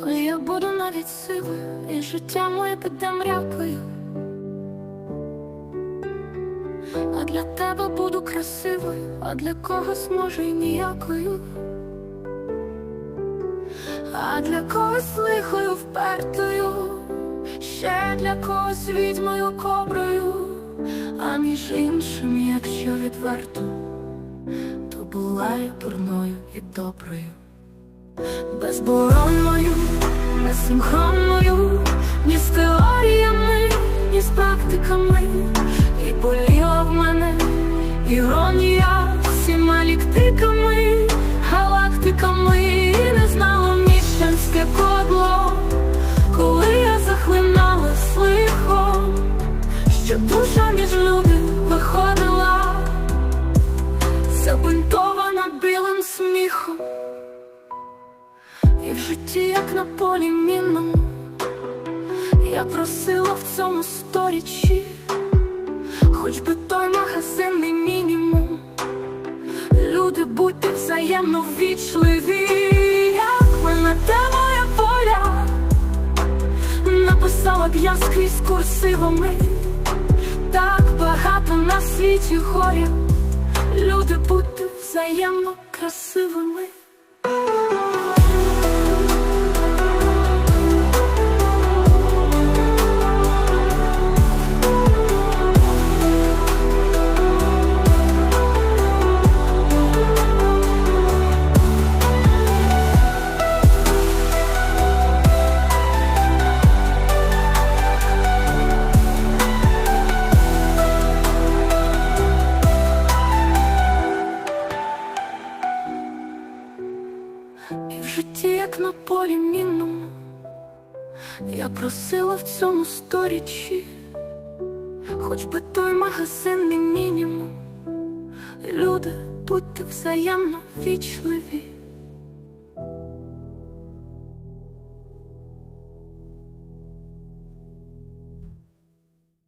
Коли я буду навіть сивою, і життя моє піде мрякою. А для тебе буду красивою, а для когось може й ніякою. А для когось лихою впертою, ще для когось відьмою коброю, а між іншим, якщо відверто, то була я дурною і доброю, безборонною, несинхронною, ні з теоріями, ні з практиками, і боліла в мене іронія всіма ліктиками, галактиками, житті, як на полі мінному, я просила в цьому сторічі, хоч би той магазинний мінімум. Люди будьте взаємно ввічливі, як мене те моя воля, написала б я скрізь курсивами, так багато на світі горя, люди будьте взаємно красивими. І в житті, як на полі мінному, я просила в цьому сторічі, хоч би той магазинний мінімум. Люди, будьте взаємно вічливі.